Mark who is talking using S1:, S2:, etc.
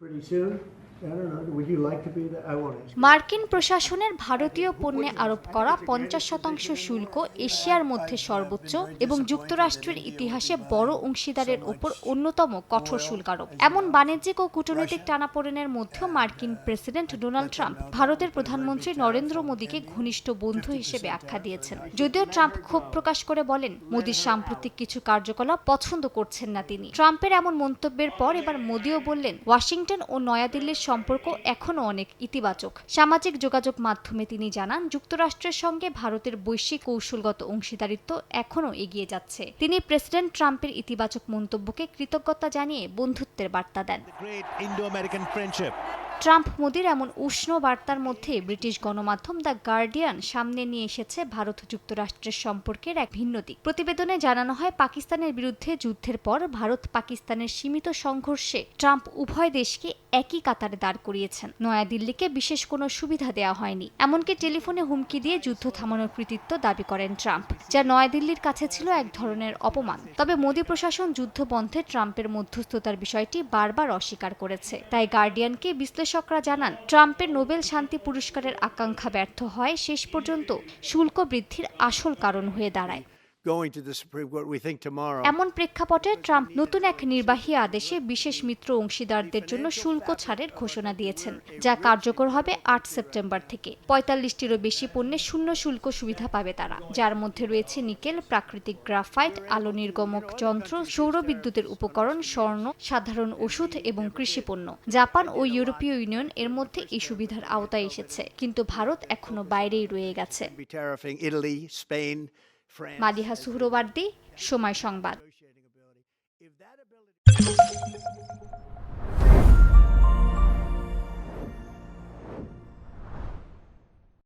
S1: pretty soon.
S2: মার্কিন প্রশাসনের ভারতীয় পণ্যে আরোপ করা পঞ্চাশ শতাংশ শুল্ক এশিয়ার মধ্যে সর্বোচ্চ এবং যুক্তরাষ্ট্রের ইতিহাসে বড় অংশীদারের ওপর অন্যতম কঠোর শুল্ক আরোপ। এমন বাণিজ্যিক ও কূটনৈতিক টানাপোড়েনের মধ্যেও মার্কিন প্রেসিডেন্ট ডোনাল্ড ট্রাম্প ভারতের প্রধানমন্ত্রী নরেন্দ্র মোদীকে ঘনিষ্ঠ বন্ধু হিসেবে আখ্যা দিয়েছেন। যদিও ট্রাম্প ক্ষোভ প্রকাশ করে বলেন, মোদীর সাম্প্রতিক কিছু কার্যকলাপ পছন্দ করছেন না তিনি। ট্রাম্পের এমন মন্তব্যের পর এবার মোদীও বললেন, ওয়াশিংটন ও নয়াদিল্লির সম্পর্ক এখনও অনেক ইতিবাচক সামাজিক যোগাযোগ মাধ্যমে তিনি জানান, যুক্তরাষ্ট্রের সঙ্গে ভারতের বৈশ্বিক কৌশলগত অংশীদারিত্ব এখনও এগিয়ে যাচ্ছে তিনি প্রেসিডেন্ট ট্রাম্পের ইতিবাচক মন্তব্যকে কৃতজ্ঞতা জানিয়ে বন্ধুত্বের বার্তা দেন. ট্রাম্প মোদীর এমন উষ্ণ বার্তার মধ্যে ব্রিটিশ গণমাধ্যম দ্য গার্ডিয়ান সামনে নিয়ে এসেছে ভারত যুক্তরাষ্ট্রের সম্পর্কের এক ভিন্ন দিক। প্রতিবেদনে জানানো হয়, পাকিস্তানের বিরুদ্ধে যুদ্ধের পর ভারত পাকিস্তানের সীমিত সংঘর্ষে ট্রাম্প উভয় দেশকে একই কাতারে দাঁড় করিয়েছেন। নয়াদিল্লিকে বিশেষ কোনো সুবিধা দেওয়া হয়নি। এমনকি টেলিফোনে হুমকি দিয়ে যুদ্ধ থামানোর কৃতিত্ব দাবি করেন ট্রাম্প, যা নয়াদিল্লির কাছে ছিল এক ধরনের অপমান। তবে মোদী প্রশাসন যুদ্ধ বন্ধে ট্রাম্পের মধ্যস্থতার বিষয়টি বারবার অস্বীকার করেছে। তাই গার্ডিয়ানকে বিশ্লেষকরা জানান, ট্রাম্পের নোবেল শান্তি পুরস্কারের আকাঙ্ক্ষা ব্যর্থ হয় শেষ পর্যন্ত শুল্ক বৃদ্ধির আসল কারণ হয়ে দাঁড়ায়।
S1: Going to the Supreme Court, we think tomorrow.
S2: এমন প্রেক্ষাপটে ট্রাম্প নতুন এক নির্বাহী আদেশে বিশেষ মিত্র অংশীদারদের জন্য শুল্ক ছাড়ের ঘোষণা দিয়েছেন যা কার্যকর হবে আট সেপ্টেম্বর থেকে। পঁয়তাল্লিশটিরও বেশি পণ্যে শূন্য শুল্ক সুবিধা পাবে তারা যার মধ্যে রয়েছে নিকেল প্রাকৃতিক গ্রাফাইট আলো নির্গমক যন্ত্র সৌর বিদ্যুতের উপকরণ স্বর্ণ সাধারণ ওষুধ এবং কৃষি পণ্য। জাপান ও ইউরোপীয় ইউনিয়ন এর মধ্যে এই সুবিধার আওতায় এসেছে কিন্তু ভারত এখনও বাইরেই রয়ে গেছে। মালিহা সুহরোবার্দি সময় সংবাদ।